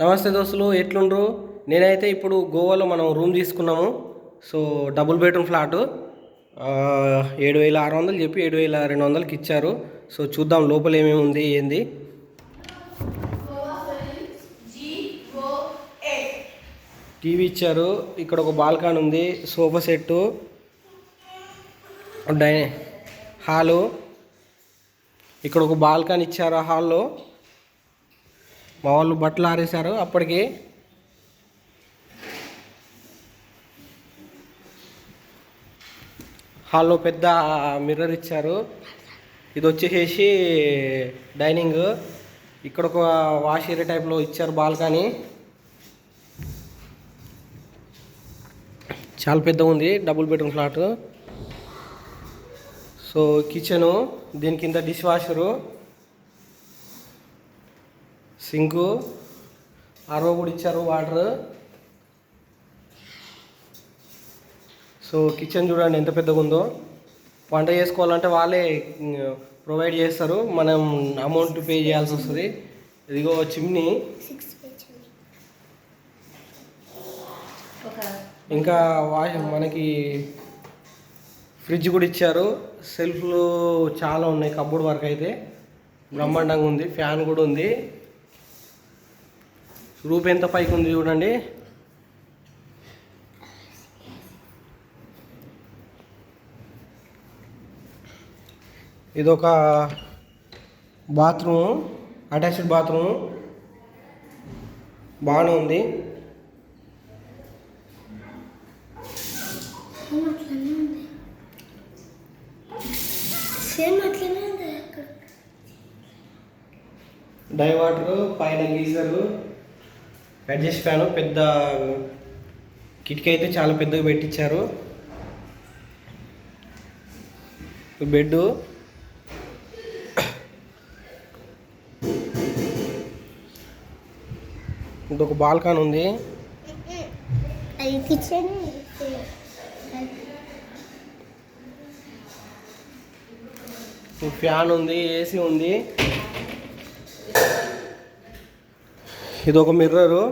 నమస్తే దోస్తులు ఎట్లుండ్రు? నేనైతే ఇప్పుడు గోవాలో మనం రూమ్ తీసుకున్నాము. So double bedroom flat. ఏడు వేల ఆరు వందలు చెప్పి ఏడు వేల రెండు వందలకి ఇచ్చారు. సో చూద్దాం లోపల ఏమేమి ఉంది ఏంది? టీవీ ఇచ్చారు. ఇక్కడ ఒక బాల్కాన్ ఉంది సోఫా సెట్టు. Die hall. ఇక్కడ ఒక బాల్కాన్ ఇచ్చారు ఆ హాల్లో. మా వాళ్ళు బట్టలు ఆరేశారు. అప్పటికి హాల్లో పెద్ద మిర్రర్ ఇచ్చారు. ఇది వచ్చేసేసి డైనింగ్. ఇక్కడ ఒక వాష్ ఏరియా టైప్లో ఇచ్చారు బాల్కనీ. చాలా పెద్దగా ఉంది. Double bedroom flat. So kitchen దీని కింద డిష్ వాషరు. సింకు ఆరో కూడా ఇచ్చారు వాటర్. సో కిచెన్ చూడండి ఎంత పెద్దగా ఉందో వంట చేసుకోవాలంటే వాళ్ళే ప్రొవైడ్ చేస్తారు. మనం అమౌంట్ పే చేయాల్సి వస్తుంది. ఇదిగో చిమ్నీ. ఇంకా వాష్ మనకి ఫ్రిడ్జ్ కూడా ఇచ్చారు. సెల్ఫ్లు చాలా ఉన్నాయి కబోర్డ్ వరకు అయితే. బ్రహ్మాండంగా ఉంది ఫ్యాన్ కూడా ఉంది. రూప్ ఎంత పైకి ఉంది చూడండి. ఇదొక బాత్రూమ్ అటాచ్డ్ బాత్రూమ్. బాగానే ఉంది. డైవాటర్ పైన గీజరు. అడ్జస్ట్ ఫ్యాను పెద్ద కిటికీ అయితే చాలా పెద్దగా పెట్టించారు. బెడ్ ఇంకొక బాల్కాన్ ఉంది. కిచెన్ ఫ్యాన్ ఉంది ఏసీ ఉంది. ఇది ఒక మిర్రరు.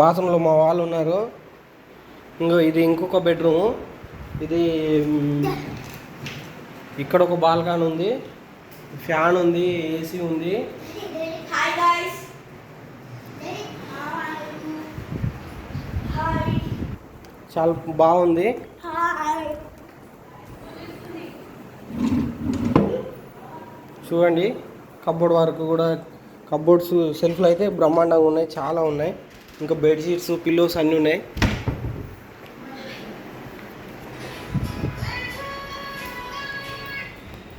బాత్రూంలో మా వాళ్ళు ఉన్నారు. ఇంకో ఇది ఇంకొక బెడ్రూమ్. ఇది ఇక్కడ ఒక బాల్కాన్ ఉంది. ఫ్యాన్ ఉంది ఏసీ ఉంది. చాలా బాగుంది. చూడండి కబోర్డ్ వరకు కూడా కబోర్డ్స్ సెల్ఫ్లు అయితే బ్రహ్మాండంగా ఉన్నాయి చాలా ఉన్నాయి. ఇంకా బెడ్షీట్స్ పిల్లోస్ అన్నీ ఉన్నాయి.